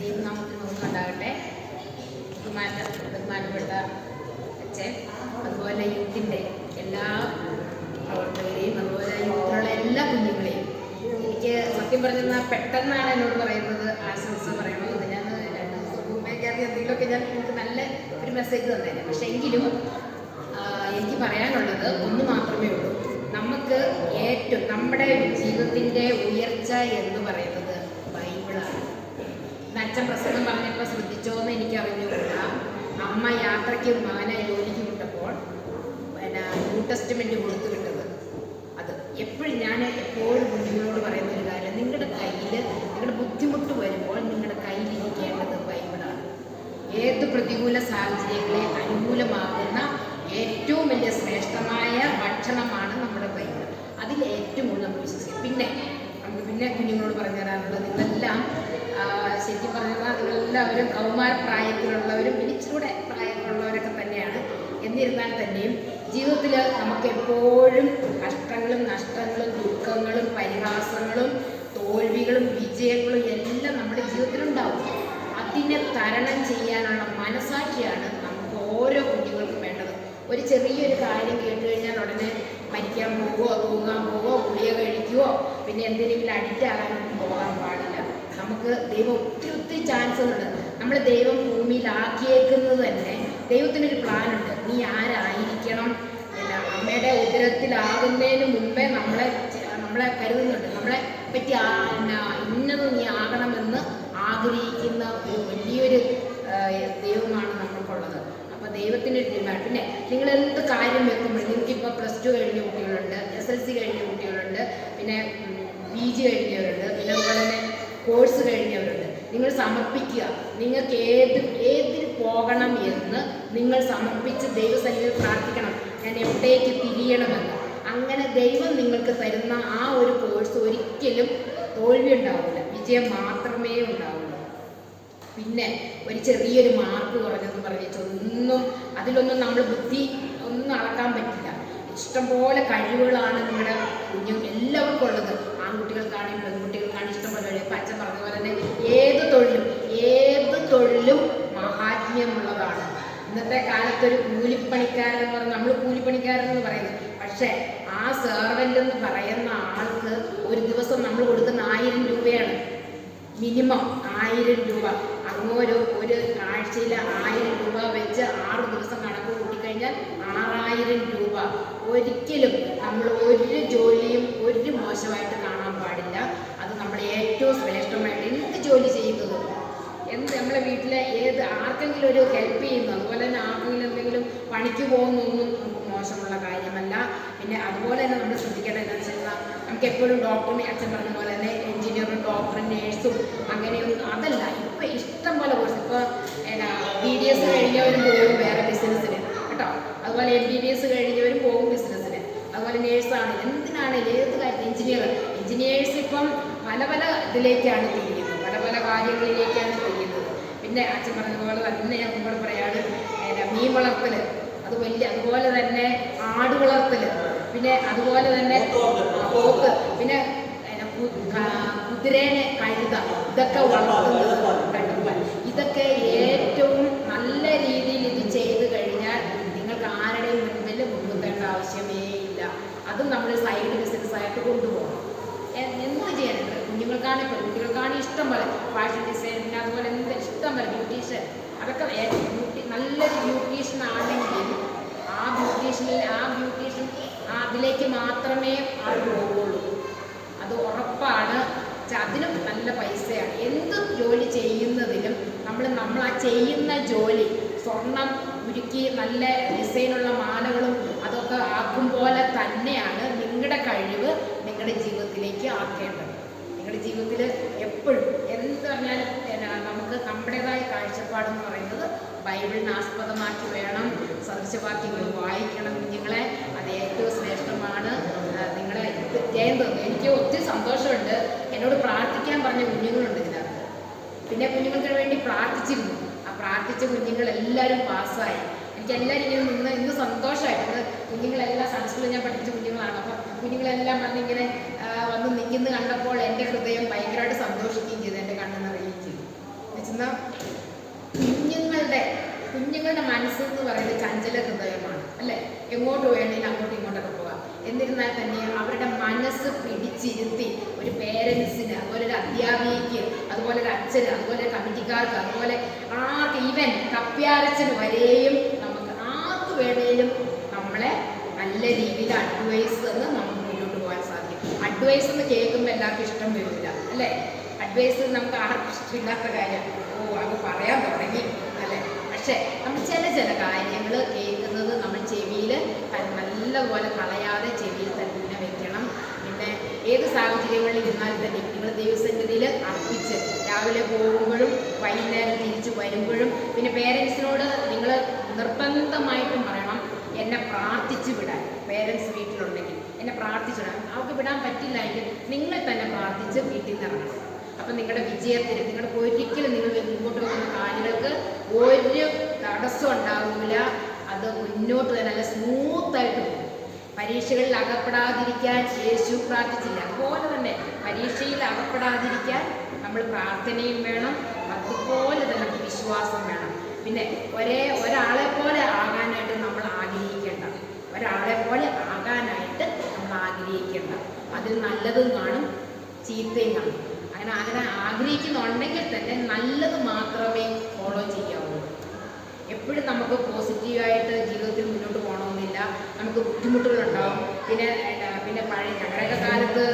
ദൈവനാമത്തിൽ നമുക്ക് ഉണ്ടാകട്ടെ ബഹുമാന ബഹുമാനപ്പെട്ട അച്ഛൻ അതുപോലെ യൂത്തിന്റെ എല്ലാ പ്രവർത്തകരെയും അതുപോലെ യൂത്തിലുള്ള എല്ലാ കുഞ്ഞുങ്ങളെയും. എനിക്ക് സത്യം പറഞ്ഞാൽ പെട്ടെന്നാണ് എന്നോട് പറയുന്നത് ആശംസ പറയണമെന്ന് ഞാൻ രണ്ട് ദിവസം മുമ്പേ എന്തെങ്കിലുമൊക്കെ ഞാൻ നിങ്ങൾക്ക് നല്ല ഒരു മെസ്സേജ് തന്നേനെ. പക്ഷേ എങ്കിലും എനിക്ക് പറയാനുള്ളത് ഒന്ന് മാത്രമേ ഉള്ളൂ. നമുക്ക് ഏറ്റവും നമ്മുടെ ജീവിതത്തിന്റെ ഉയർച്ച എന്ന് പറയുന്നത് ബൈബിളാണ്. അച്ഛൻ പ്രസംഗം പറഞ്ഞപ്പോൾ ശ്രദ്ധിച്ചോ എന്ന് എനിക്ക് അറിഞ്ഞുകൊണ്ട അമ്മ യാത്രയ്ക്ക് മകനെ ജോലിക്ക് വിട്ടപ്പോൾ പിന്നെ ന്യൂ ടെസ്റ്റ്മെന്റ് കൊടുത്തു വിട്ടത്. അത് എപ്പോഴും ഞാൻ എപ്പോഴും കുഞ്ഞുങ്ങളോട് പറയുന്ന ഒരു കാര്യം നിങ്ങളുടെ കയ്യിൽ നിങ്ങളുടെ ബുദ്ധിമുട്ട് വരുമ്പോൾ നിങ്ങളുടെ കയ്യിലിരിക്കേണ്ടത് ബൈബിളാണ്. ഏത് പ്രതികൂല സാഹചര്യങ്ങളെ അനുകൂലമാക്കുന്ന ഏറ്റവും വലിയ ശ്രേഷ്ഠമായ ഭക്ഷണമാണ് നമ്മുടെ ബൈബിൾ. അതിൽ ഏറ്റവും കൂടുതൽ നമ്മൾ വിശ്വസിക്കുക. പിന്നെ നമുക്ക് പിന്നെ കുഞ്ഞുങ്ങളോട് പറഞ്ഞു തരാനുള്ളത് ആ, ശരിക്കും പറഞ്ഞാൽ എല്ലാവരും കൗമാരപ്രായത്തിലുള്ളവരും പ്രായത്തിലുള്ളവരും ഇച്ചിരൂടെ പ്രായത്തിലുള്ളവരൊക്കെ തന്നെയാണ്. എന്നിരുന്നാൽ തന്നെയും ജീവിതത്തിൽ നമുക്ക് എപ്പോഴും കഷ്ടങ്ങളും നഷ്ടങ്ങളും ദുഃഖങ്ങളും പരിഹാസങ്ങളും തോൽവികളും വിജയങ്ങളും എല്ലാം നമ്മുടെ ജീവിതത്തിലുണ്ടാവും. അതിനെ തരണം ചെയ്യാനുള്ള മനസാക്ഷിയാണ് നമുക്ക് ഓരോ കുഞ്ഞുങ്ങൾക്കും വേണ്ടത്. ഒരു ചെറിയൊരു കാര്യം കേട്ട് കഴിഞ്ഞാൽ ഉടനെ മരിക്കാൻ പോകുമോ തൂങ്ങാൻ പോകുമോ ഗുളിക കഴിക്കുമോ പിന്നെ എന്തെങ്കിലും അഡിക്റ്റ് ആകാനൊന്നും പോകാൻ ദൈവം ഒത്തിരി ഒത്തിരി ചാൻസുകളുണ്ട് നമ്മൾ ദൈവം ഭൂമിയിലാക്കിയേക്കുന്നത് തന്നെ ദൈവത്തിനൊരു പ്ലാനുണ്ട് നീ ആരായിരിക്കണം? പിന്നെ അമ്മയുടെ ഉദരത്തിലാകുന്നതിന് മുമ്പേ നമ്മളെ നമ്മളെ കരുതുന്നുണ്ട്. നമ്മളെ പറ്റി ഇന്നത് നീ ആകണമെന്ന് ആഗ്രഹിക്കുന്ന ഒരു വലിയൊരു ദൈവമാണ് നമ്മൾക്കുള്ളത്. അപ്പോൾ ദൈവത്തിന്റെ ഒരു ഡിമാൻഡ് പിന്നെ നിങ്ങൾ എന്ത് കാര്യം വെക്കുമ്പോൾ നിങ്ങൾക്കിപ്പോൾ പ്ലസ് ടു കഴിഞ്ഞ കുട്ടികളുണ്ട് എസ് എൽ സി കഴിഞ്ഞ കുട്ടികളുണ്ട് പിന്നെ പി ജി കഴിഞ്ഞവരുണ്ട് പിന്നെ അതുപോലെ തന്നെ കോഴ്സ് കഴിഞ്ഞവരുണ്ട് നിങ്ങൾ സമർപ്പിക്കുക. നിങ്ങൾക്ക് ഏത് ഏതിൽ പോകണം എന്ന് നിങ്ങൾ സമർപ്പിച്ച് ദൈവസന്നിധിയിൽ പ്രാർത്ഥിക്കണം. ഞാൻ എവിടേക്ക് തിരിയണമെന്ന്. അങ്ങനെ ദൈവം നിങ്ങൾക്ക് തരുന്ന ആ ഒരു കോഴ്സ് ഒരിക്കലും തോൽവി ഉണ്ടാവില്ല വിജയം മാത്രമേ ഉണ്ടാവുള്ളൂ. പിന്നെ ഒരു ചെറിയൊരു മാർക്ക് കുറഞ്ഞെന്ന് പറഞ്ഞിട്ട് ഒന്നും അതിലൊന്നും നമ്മൾ ബുദ്ധി ഒന്നും അളക്കാൻ പറ്റില്ല. ഇഷ്ടംപോലെ കഴിവുകളാണ് നിങ്ങളുടെ കുഞ്ഞു എല്ലാവർക്കും ഉള്ളത്. ആൺകുട്ടികൾക്കാണെങ്കിലും പെൺകുട്ടികൾക്കാണെങ്കിലും ഇഷ്ടംപോലെ കഴിവ് ഇപ്പം അച്ഛൻ പറഞ്ഞ പോലെ തന്നെ ഏത് തൊഴിലും ഏത് തൊഴിലും മഹാത്മ്യമുള്ളതാണ്. ഇന്നത്തെ കാലത്ത് ഒരു കൂലിപ്പണിക്കാരൻ എന്ന് പറഞ്ഞാൽ നമ്മൾ കൂലിപ്പണിക്കാരൻ എന്ന് പറയുന്നത്. പക്ഷേ ആ സെർവന്റ് എന്ന് പറയുന്ന ആൾക്ക് ഒരു ദിവസം നമ്മൾ കൊടുക്കുന്ന ആയിരം രൂപയാണ്. മിനിമം ആയിരം രൂപ. അങ്ങോട്ട് ഒരു ആഴ്ചയിൽ ആയിരം രൂപ വെച്ച് ആറ് ദിവസം കണക്ക് കൂട്ടിക്കഴിഞ്ഞാൽ ആറായിരം രൂപ. ഒരിക്കലും നമ്മൾ ഒരു ജോലിയും ഒരു മോശമായിട്ട് കാണാൻ പാടില്ല. അത് നമ്മുടെ ഏറ്റവും എന്ത് ജോലി ചെയ്യുന്നത് എന്ത് നമ്മളെ വീട്ടിലെ ഏത് ആർക്കെങ്കിലും ഒരു ഹെൽപ്പ് ചെയ്യുന്നു. അതുപോലെ തന്നെ ആർക്കെങ്കിലും എന്തെങ്കിലും പണിക്ക് പോകുന്നൊന്നും നമുക്ക് മോശമുള്ള കാര്യമല്ല. പിന്നെ അതുപോലെ തന്നെ നമ്മൾ ശ്രദ്ധിക്കേണ്ടത് എന്താണെന്ന് വെച്ചാൽ നമുക്ക് എപ്പോഴും ഡോക്ടറും അച്ഛൻ പറഞ്ഞ പോലെ തന്നെ എഞ്ചിനീയറും ഡോക്ടറും നേഴ്സും അങ്ങനെയൊന്നും അതല്ല. ഇപ്പം ഇഷ്ടം പോലെ കോഴ്സ് ഇപ്പോൾ എന്നാ ബി ഡി എസ് കഴിഞ്ഞവരും പോകും വേറെ ബിസിനസ്സിന് കേട്ടോ? അതുപോലെ എം ബി ബി എസ് കഴിഞ്ഞവരും പോകും ബിസിനസ്സിന് അതുപോലെ നേഴ്സാണ് എന്തിനാണ് ഏത് കാര്യത്തിൽ എഞ്ചിനീയർ എഞ്ചിനീയേഴ്സ് ഇപ്പം പല പല ഇതിലേക്കാണ് തിരിയുന്നത്. പല പല കാര്യങ്ങളിലേക്കാണ് തിരിയുന്നത്. പിന്നെ അച്ഛൻ പറഞ്ഞതുപോലെ പോലെ തന്നെ ഞാൻ കൂടെ പറയാണ് മീൻ വളർത്തൽ അത് വലിയ അതുപോലെ തന്നെ ആട് വളർത്തൽ പിന്നെ അതുപോലെ തന്നെ പോക്ക് പിന്നെ കുതിരേനെ കഴുത. ഇതൊക്കെ വളർത്തുന്നത് ഇതൊക്കെ ഏറ്റവും നല്ല രീതിയിൽ ഇത് ചെയ്തു കഴിഞ്ഞാൽ നിങ്ങൾക്ക് ആരുടെയും മുൻപിൽ മുൻകുത്തേണ്ട ആവശ്യമേ ഇല്ല. അതും നമ്മൾ സൈഡ് ബിസിനസ് ആയിട്ട് കൊണ്ടുപോകണം എന്ത് ചെയ്യാനുണ്ട് കുഞ്ഞുങ്ങൾക്കാണ് പെൺകുട്ടികൾക്കാണ് ഇഷ്ടം പോലെ ഫാഷൻ ഡിസൈൻ പിന്നെ അതുപോലെ എന്ത് ഇഷ്ടം പോലെ ബ്യൂട്ടീഷ്യൻ അതൊക്കെ ബ്യൂട്ടി നല്ലൊരു ബ്യൂട്ടീഷ്യൻ ആണെങ്കിൽ ആ ബ്യൂട്ടീഷ്യനിൽ ആ ബ്യൂട്ടീഷ്യൻ അതിലേക്ക് മാത്രമേ ആൾ പോകുള്ളൂ അത് ഉറപ്പാണ്. അതിനും നല്ല പൈസയാണ്. എന്ത് ജോലി ചെയ്യുന്നതിലും നമ്മൾ നമ്മൾ ആ ചെയ്യുന്ന ജോലി സ്വർണം ഉരുക്കി നല്ല ഡിസൈനുള്ള മാലകളും അതൊക്കെ ആക്കും പോലെ തന്നെയാണ് നിങ്ങളുടെ കഴിവ് നിങ്ങളുടെ ജീവിതത്തിലേക്ക് ആക്കേണ്ടത്. നിങ്ങളുടെ ജീവിതത്തിൽ എപ്പോഴും എന്ത് പറഞ്ഞാലും എന്നാ നമുക്ക് നമ്മുടേതായ കാഴ്ചപ്പാടെന്ന് പറയുന്നത് ബൈബിളിനെ ആസ്പദമാക്കി വേണം സദൃശവാക്യങ്ങൾ വായിക്കണം. കുഞ്ഞുങ്ങളെ അത് ഏറ്റവും ശ്രേഷ്ഠമാണ്. നിങ്ങളെ ഇത് ജയം തന്നു എനിക്ക് ഒത്തിരി സന്തോഷമുണ്ട്. എന്നോട് പ്രാർത്ഥിക്കാൻ പറഞ്ഞ കുഞ്ഞുങ്ങളുണ്ട് ഇതിനകത്ത്. പിന്നെ കുഞ്ഞുങ്ങൾക്ക് വേണ്ടി പ്രാർത്ഥിച്ചിരുന്നു. ആ പ്രാർത്ഥിച്ച കുഞ്ഞുങ്ങളെല്ലാവരും പാസ്സായി. എനിക്കെല്ലാവരും ഇങ്ങനെ നിന്ന് ഇന്ന് സന്തോഷമായിട്ട് കുഞ്ഞുങ്ങളെല്ലാം സൺസ്കൂളിൽ ഞാൻ പഠിപ്പിച്ച കുഞ്ഞുങ്ങളാണ്. അപ്പം കുഞ്ഞുങ്ങളെല്ലാം വന്നിങ്ങനെ വന്ന് നിൽക്കുന്ന കണ്ടപ്പോൾ എന്റെ ഹൃദയം ഭയങ്കരമായിട്ട് സന്തോഷിക്കുകയും ചെയ്തു എന്റെ കണ്ണെന്ന് അറിയുകയും ചെയ്തു. കുഞ്ഞുങ്ങളുടെ കുഞ്ഞുങ്ങളുടെ മനസ്സ് എന്ന് പറയുന്നത് ചഞ്ചല ഹൃദയമാണ് അല്ലെ? എങ്ങോട്ട് വേണമെങ്കിലും അങ്ങോട്ടും ഇങ്ങോട്ടൊക്കെ പോകാം. എന്നിരുന്നാൽ തന്നെ അവരുടെ മനസ്സ് പിടിച്ചിരുത്തി ഒരു പേരൻസിന് അതുപോലെ ഒരു അധ്യാപികയ്ക്ക് അതുപോലെ ഒരു അച്ഛന് അതുപോലെ കമ്മിറ്റിക്കാർക്ക് അതുപോലെ ആ ഈവൻ കപ്പ്യാരച്ചന് വരെയും നമുക്ക് ആർക്ക് വേണേലും നമ്മളെ നല്ല രീതിയിൽ അഡ്വൈസ് എന്ന് നമുക്ക് മുന്നോട്ട് പോകാൻ സാധിക്കും. അഡ്വൈസ് എന്ന് കേൾക്കുമ്പോൾ എല്ലാവർക്കും ഇഷ്ടം വരില്ല അല്ലേ? അഡ്വൈസ് നമുക്ക് ആർക്കും ഇഷ്ടമില്ലാത്ത കാര്യം. ഓ അത് പറയാൻ തുടങ്ങി. പക്ഷേ നമ്മൾ ചില ചില കാര്യങ്ങൾ കേൾക്കുന്നത് നമ്മൾ ചെവിയിൽ നല്ലപോലെ കളയാതെ ചെവിയിൽ തന്നെ വെക്കണം. പിന്നെ ഏത് സാഹചര്യങ്ങളിൽ ഇരുന്നാൽ തന്നെ നിങ്ങൾ ദൈവസന്നിധിയിൽ അർപ്പിച്ച് രാവിലെ പോകുമ്പോഴും വൈകുന്നേരം തിരിച്ചു വരുമ്പോഴും പിന്നെ പേരൻസിനോട് നിങ്ങൾ നിർബന്ധമായിട്ടും പറയണം എന്നെ പ്രാർത്ഥിച്ച് വിടാൻ. പേരൻസ് വീട്ടിലുണ്ടെങ്കിൽ എന്നെ പ്രാർത്ഥിച്ചു വിടാൻ. അവർക്ക് വിടാൻ പറ്റില്ല എങ്കിൽ നിങ്ങൾ തന്നെ പ്രാർത്ഥിച്ച് വീട്ടിൽ നിന്ന് ഇറങ്ങണം. അപ്പം നിങ്ങളുടെ വിജയത്തിന് നിങ്ങളുടെ ഒരിക്കലും നിങ്ങൾ മുമ്പോട്ട് വെക്കുന്ന കാര്യങ്ങൾക്ക് ഒരു തടസ്സം ഉണ്ടാവില്ല അത് മുന്നോട്ട് തന്നെ നല്ല സ്മൂത്തായിട്ട് പോകും. പരീക്ഷകളിൽ അകപ്പെടാതിരിക്കാൻ യേശു പ്രാർത്ഥിച്ചില്ല. അതുപോലെ തന്നെ പരീക്ഷയിൽ അകപ്പെടാതിരിക്കാൻ നമ്മൾ പ്രാർത്ഥനയും വേണം. അതുപോലെ തന്നെ വിശ്വാസം വേണം. പിന്നെ ഒരേ ഒരാളെ പോലെ ആകാനായിട്ട് നമ്മൾ ആഗ്രഹിക്കേണ്ട. ഒരാളെ പോലെ ആകാനായിട്ട് നമ്മൾ ആഗ്രഹിക്കേണ്ട. അതിൽ നല്ലതും കാണും ചീത്തയും കാണും. അങ്ങനെ അങ്ങനെ ആഗ്രഹിക്കുന്നുണ്ടെങ്കിൽ തന്നെ നല്ലത് മാത്രമേ ഫോളോ ചെയ്യാവുള്ളൂ എപ്പോഴും നമുക്ക് പോസിറ്റീവായിട്ട് ജീവിതത്തിൽ മുന്നോട്ട് പോകണമെന്നില്ല. നമുക്ക് ബുദ്ധിമുട്ടുകളുണ്ടാവും. പിന്നെ പിന്നെ പഴയ ഞങ്ങളുടെയൊക്കെ കാലത്ത്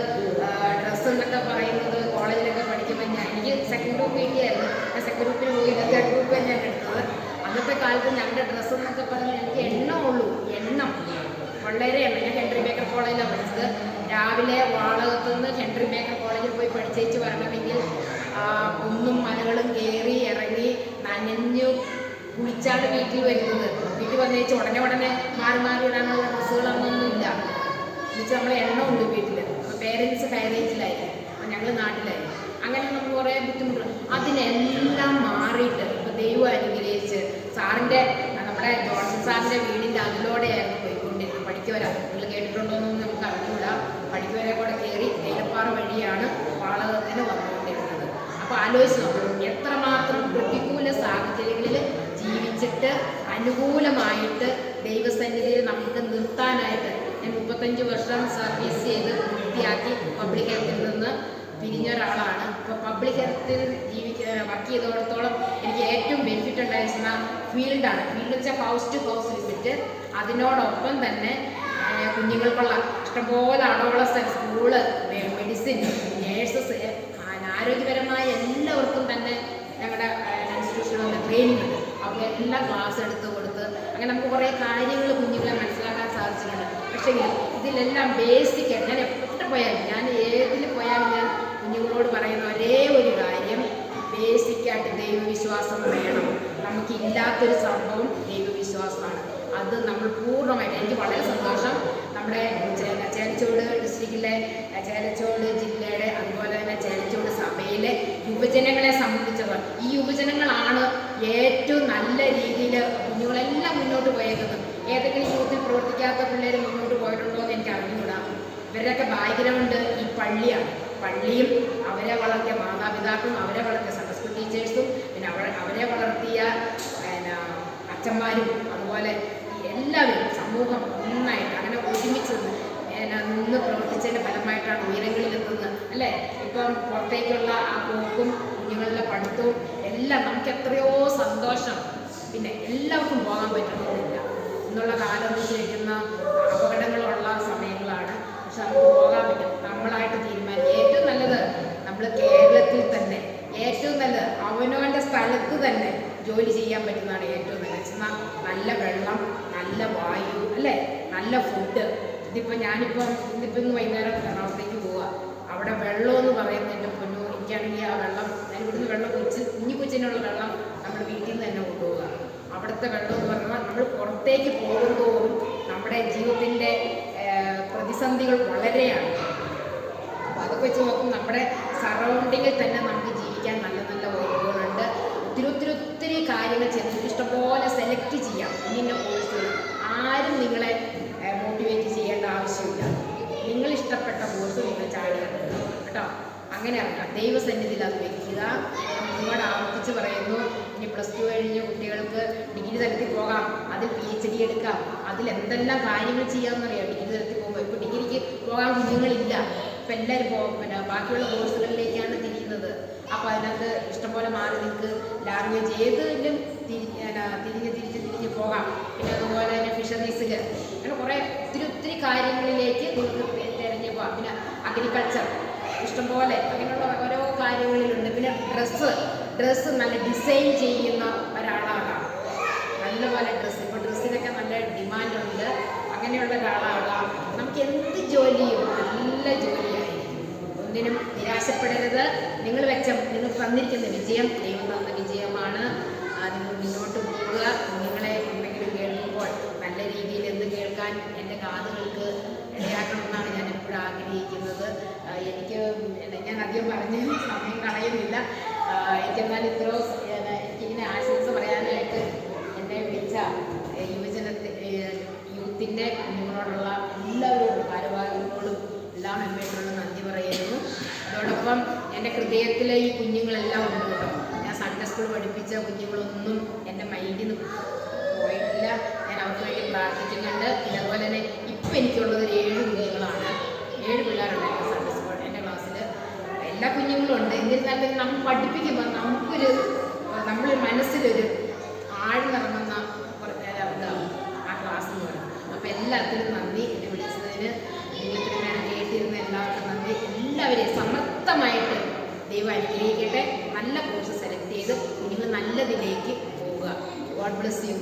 ഡ്രസ്സ് എന്നൊക്കെ പറയുന്നത് കോളേജിലൊക്കെ പഠിക്കുമ്പോൾ ഞാൻ എനിക്ക് സെക്കൻഡ് ഗ്രൂപ്പ് കിട്ടിയായിരുന്നു ഞാൻ സെക്കൻഡ് ഗ്രൂപ്പിന് പോയി തേർഡ് ഗ്രൂപ്പ് ഞാൻ എടുത്തത്. അന്നത്തെ കാലത്ത് ഞങ്ങളുടെ ഡ്രസ്സ് എന്നൊക്കെ പറഞ്ഞാൽ എനിക്ക് എണ്ണമുള്ളൂ എണ്ണം. വളരെ എണ്ണം. ഞാൻ ഹെൻറി ബേക്കർ കോളേജിലാണ് പഠിച്ചത്. രാവിലെ വാളകത്ത് നിന്ന് ഹെൻറി ബേക്കർ കോളേജിൽ പോയി പഠിച്ചേച്ച് വരണമെങ്കിൽ കുന്നും മലകളും കയറി ഇറങ്ങി നനഞ്ഞു കുളിച്ചാണ് വീട്ടിൽ വരുന്നത്. വീട്ടിൽ വന്നു വന്നേച്ച് ഉടനെ ഉടനെ മാറി മാറി ഇടാനുള്ള ഡ്രസ്സുകളൊന്നും ഇല്ല. എന്നുവെച്ചാൽ നമ്മൾ എണ്ണ ഉണ്ട് വീട്ടിൽ അപ്പോൾ പേരൻസ് ഹൈറേഞ്ചിലായി അപ്പോൾ ഞങ്ങൾ നാട്ടിലായി അങ്ങനെ നമുക്ക് കുറേ ബുദ്ധിമുട്ടുകൾ. അതിനെല്ലാം മാറിയിട്ട് ഇപ്പോൾ ദൈവം അനുഗ്രഹിച്ച് സാറിന്റെ നമ്മുടെ ജോൺസൺ സാറിന്റെ വീടിന്റെ അതിലൂടെയായിരുന്നു പോയിക്കൊണ്ടിരുന്നത്. പഠിക്കവരാ. നിങ്ങൾ കേട്ടിട്ടുണ്ടോയെന്നൊന്നും നമുക്ക് അറിഞ്ഞൂടാ പഠിക്കുവരെ കൂടെ കയറി തേലപ്പാറ വഴിയാണ് വാളകത്തിന് വന്നുകൊണ്ടിരുന്നത്. അപ്പോൾ ആലോചിച്ച് നോക്കണം. എത്രമാത്രം സാഹചര്യങ്ങളിൽ ജീവിച്ചിട്ട് അനുകൂലമായിട്ട് ദൈവസന്നിധിയിൽ നമുക്ക് നിർത്താനായിട്ട് ഞാൻ മുപ്പത്തഞ്ച് വർഷം സർവീസ് ചെയ്ത് പൂർത്തിയാക്കി പബ്ലിക് ഹെൽത്തിൽ നിന്ന് പിരിഞ്ഞ ഒരാളാണ് അപ്പോൾ പബ്ലിക് ഹെൽത്തിൽ ജീവിക്ക വർക്ക് ചെയ്തോടത്തോളം എനിക്ക് ഏറ്റവും ബെനിഫിറ്റ് ഉണ്ടായിരുന്ന ഫീൽഡാണ് ഫീൽഡ് വെച്ചാൽ ഹൗസ് ടു ഹൗസ് വിസിറ്റ് അതിനോടൊപ്പം തന്നെ കുഞ്ഞുങ്ങൾക്കുള്ള ഇഷ്ടംപോലെ അഡോളസൻ സ്കൂൾ മെഡിസിൻ നേഴ്സസ് ആരോഗ്യപരമായ എല്ലാവർക്കും തന്നെ ഞങ്ങളുടെ ഇൻസ്റ്റിറ്റ്യൂഷനിൽ ട്രെയിനിങ് ഉണ്ട്. അപ്പോൾ എല്ലാ ക്ലാസ് എടുത്ത് കൊടുത്ത് അങ്ങനെ നമുക്ക് കുറേ കാര്യങ്ങൾ കുഞ്ഞുങ്ങളെ മനസ്സിലാക്കാൻ സാധിച്ചിട്ടുണ്ട്. പക്ഷേ ഇതിലെല്ലാം ബേസിക് ഞാൻ എവിടെ പോയാലും ഞാൻ ഏതിൽ പോയാലും ഞാൻ കുഞ്ഞുങ്ങളോട് പറയുന്ന ഒരേ ഒരു കാര്യം ബേസിക്കായിട്ട് ദൈവവിശ്വാസം വേണം. നമുക്ക് ഇല്ലാത്തൊരു സംഭവം ദൈവവിശ്വാസമാണ്. അത് നമ്മൾ പൂർണമായിട്ട് എനിക്ക് വളരെ സന്തോഷം. നമ്മുടെ ചേലച്ചോട് ഡിസ്ട്രിക്റ്റിലെ ചേലച്ചോട് ജില്ലയുടെ അതുപോലെ തന്നെ ചേലച്ചോട് സഭയിലെ യുവജനങ്ങളെ സംബന്ധിച്ചവർ. ഈ യുവജനങ്ങളാണ് ഏറ്റവും നല്ല രീതിയിൽ കുഞ്ഞുങ്ങളെല്ലാം മുന്നോട്ട് പോയേക്കുന്നത്. ഏതെങ്കിലും യൂത്തിൽ പ്രവർത്തിക്കാത്ത പിള്ളേർ മുന്നോട്ട് പോയിട്ടുണ്ടോ എന്ന് എനിക്ക് അറിഞ്ഞുകൂടാ. ഇവരുടെയൊക്കെ ബാക്ക്ഗ്രൗണ്ട് ഈ പള്ളിയാണ്. പള്ളിയും അവരെ വളർത്തിയ മാതാപിതാക്കളും അവരെ വളർത്തിയ സംസ്കൃത ടീച്ചേഴ്സും പിന്നെ അവരെ അവരെ വളർത്തിയ പിന്നെ അച്ഛന്മാരും അതുപോലെ എല്ലാവരും സമൂഹം നന്നായിട്ട് അങ്ങനെ ഒരുമിച്ച് നിന്ന് നിന്ന് പ്രവർത്തിച്ചതിന്റെ ഫലമായിട്ടാണ് ഉയരങ്ങളിലെത്തുന്നത്. അല്ലേ? ഇപ്പം പുറത്തേക്കുള്ള ആ പോക്കും കുഞ്ഞുങ്ങളുടെ പഠിത്തവും എല്ലാം നമുക്ക് എത്രയോ സന്തോഷം. പിന്നെ എല്ലാവർക്കും പോകാൻ പറ്റുന്നില്ല. എന്നുള്ള കാലം വെച്ച് കഴിക്കുന്ന അപകടങ്ങളുള്ള സമയങ്ങളാണ്. പക്ഷെ നമുക്ക് പോകാൻ പറ്റും. നമ്മളായിട്ട് തീരുമാനിക്കും. ഏറ്റവും നല്ലത് നമ്മൾ കേരളത്തിൽ തന്നെ ഏറ്റവും നല്ലത് അവനവന്റെ സ്ഥലത്ത് തന്നെ ജോലി ചെയ്യാൻ പറ്റുന്നതാണ് ഏറ്റവും നല്ലത്. നല്ല വെള്ളം നല്ല വായു അല്ലേ? നല്ല ഫുഡ് ഇതിപ്പോൾ ഞാനിപ്പം ഇതിപ്പോൾ ഇന്ന് വൈകുന്നേരം എറണാകുളത്തേക്ക് പോവുക അവിടെ വെള്ളം എന്ന് പറയുന്നതിന്റെ പൊന്നു എനിക്കാണെങ്കിൽ ആ വെള്ളം ഞാൻ ഇവിടുന്ന് വെള്ളം കൊച്ച് കുഞ്ഞു കൊച്ചിനുള്ള വെള്ളം നമ്മൾ വീട്ടിൽ നിന്ന് തന്നെ കൊണ്ടുപോവുക. അവിടുത്തെ വെള്ളം എന്ന് പറഞ്ഞാൽ നമ്മൾ പുറത്തേക്ക് പോകുന്തോറും നമ്മുടെ ജീവിതത്തിന്റെ പ്രതിസന്ധികൾ വളരെയാണ്. അപ്പോൾ അതൊക്കെ വെച്ച് നോക്കും നമ്മുടെ സറൗണ്ടിങ്ങിൽ തന്നെ നമുക്ക് ജീവിക്കാൻ നല്ല നല്ല ഓർമ്മകളുണ്ട് ഒത്തിരി ഒത്തിരി ഒത്തിരി കാര്യങ്ങൾ ചെയ്ത്. ഇഷ്ടംപോലെ കേട്ടോ. അങ്ങനെ അറിയാം ദൈവസന്നിധിയിൽ അത് വെക്കുക. ഒരുപാട് ആവർത്തിച്ച് പറയുന്നു ഇനി പ്ലസ് ടു കഴിഞ്ഞ് കുട്ടികൾക്ക് ഡിഗ്രി തലത്തിൽ പോകാം. അതിൽ പി എച്ച് ഡി എടുക്കാം. അതിൽ എന്തെല്ലാം കാര്യങ്ങൾ ചെയ്യാമെന്നറിയാം. ഡിഗ്രി തലത്തിൽ പോകുമ്പോൾ ഇപ്പോൾ ഡിഗ്രിക്ക് പോകാൻ കുഞ്ഞുങ്ങളില്ല. ഇപ്പം എല്ലാവരും പോകും പിന്നെ ബാക്കിയുള്ള കോഴ്സുകളിലേക്കാണ് തിരിയുന്നത്. അപ്പോൾ അതിനകത്ത് ഇഷ്ടംപോലെ മാറി നിൽക്ക്. ലാംഗ്വേജ് ഏതിലും തിരി തിരിഞ്ഞ് തിരിച്ച് തിരിഞ്ഞ് പോകാം. പിന്നെ അതുപോലെ തന്നെ ഫിഷറീസിൽ അങ്ങനെ കുറേ ഒത്തിരി ഒത്തിരി കാര്യങ്ങളിലേക്ക് നിങ്ങൾക്ക് തിരഞ്ഞു പോകാം. പിന്നെ അഗ്രികൾച്ചർ ഇഷ്ടംപോലെ അങ്ങനെയുള്ള ഓരോ കാര്യങ്ങളിലുണ്ട്. പിന്നെ ഡ്രസ്സ് ഡ്രസ്സ് നല്ല ഡിസൈൻ ചെയ്യുന്ന ഒരാളാകാം നല്ലപോലെ ഡ്രസ്സ് ഇപ്പോൾ ഡ്രസ്സിനൊക്കെ നല്ല ഡിമാൻഡുണ്ട് അങ്ങനെയുള്ള ഒരാളാകാം നമുക്ക് എന്ത് ജോലിയും നല്ല ജോലിയായിരിക്കും. ഒന്നിനും നിരാശപ്പെടരുത്. നിങ്ങൾ വെച്ച നിങ്ങൾ തന്നിരിക്കുന്ന വിജയം ദൈവം തന്ന വിജയമാണ്. നിങ്ങൾ മുന്നോട്ട് പോവുക. നിങ്ങളെ എന്തെങ്കിലും കേൾക്കുമ്പോൾ നല്ല രീതിയിൽ കേൾക്കാൻ എന്റെ കാതുകൾക്ക് ഇടയാക്കണമെന്നാണ് ഞാൻ എപ്പോഴും ആഗ്രഹിക്കുന്നത്. എനിക്ക് ഞാൻ അധികം പറഞ്ഞ് സമയം കളയുന്നില്ല. എനിക്കെന്നാൽ ഇത്രയോ ഏ, എനിക്കിങ്ങനെ ആശംസ പറയാനായിട്ട് എന്നെ വിളിച്ച യുവജനത്തെ യൂത്തിന്റെ കുഞ്ഞുങ്ങളോടുള്ള എല്ലാവരോടും ഭാരവാഹികളോടും എല്ലാം അമ്മയോടുള്ള നന്ദി പറയുന്നു. അതോടൊപ്പം എന്റെ ഹൃദയത്തിലെ ഈ കുഞ്ഞുങ്ങളെല്ലാം ഉണ്ട് കേട്ടോ. ഞാൻ സൺഡേ സ്കൂൾ പഠിപ്പിച്ച കുഞ്ഞുങ്ങളൊന്നും എന്റെ മൈൻഡിൽ നിന്ന് പോയിട്ടില്ല. അവർക്ക് വേണ്ടി പ്രാർത്ഥിക്കുന്നുണ്ട്. പിന്നെ അതുപോലെ തന്നെ ഇപ്പം എനിക്കുള്ളത് ഒരു ഏഴ് കുഞ്ഞുങ്ങളാണ് ഏഴ് പിള്ളേരുണ്ട് എന്റെ സൺഡേ സ്കൂൾ എന്റെ ക്ലാസ്സിൽ എല്ലാ കുഞ്ഞുങ്ങളും ഉണ്ട്. എന്നിരുന്നാലും നമ്മൾ പഠിപ്പിക്കുമ്പോൾ നമുക്കൊരു നമ്മൾ മനസ്സിലൊരു ആഴ്ന്നിറങ്ങുന്ന ഉണ്ടാവും ആ ക്ലാസ് എന്ന് പറയുന്നത്. അപ്പോൾ എല്ലാത്തിനും നന്ദി. എന്നെ വിളിച്ചതിന് നിങ്ങൾ ഞാൻ കേട്ടിരുന്ന എല്ലാവർക്കും നന്ദി. എല്ലാവരെയും സമർത്ഥമായിട്ട് ദൈവം അനുഗ്രഹിക്കട്ടെ. നല്ല കോഴ്സ് സെലക്ട് ചെയ്ത് നിങ്ങൾ നല്ലതിലേക്ക് പോവുക ഗോഡ് ബ്ലസ് യു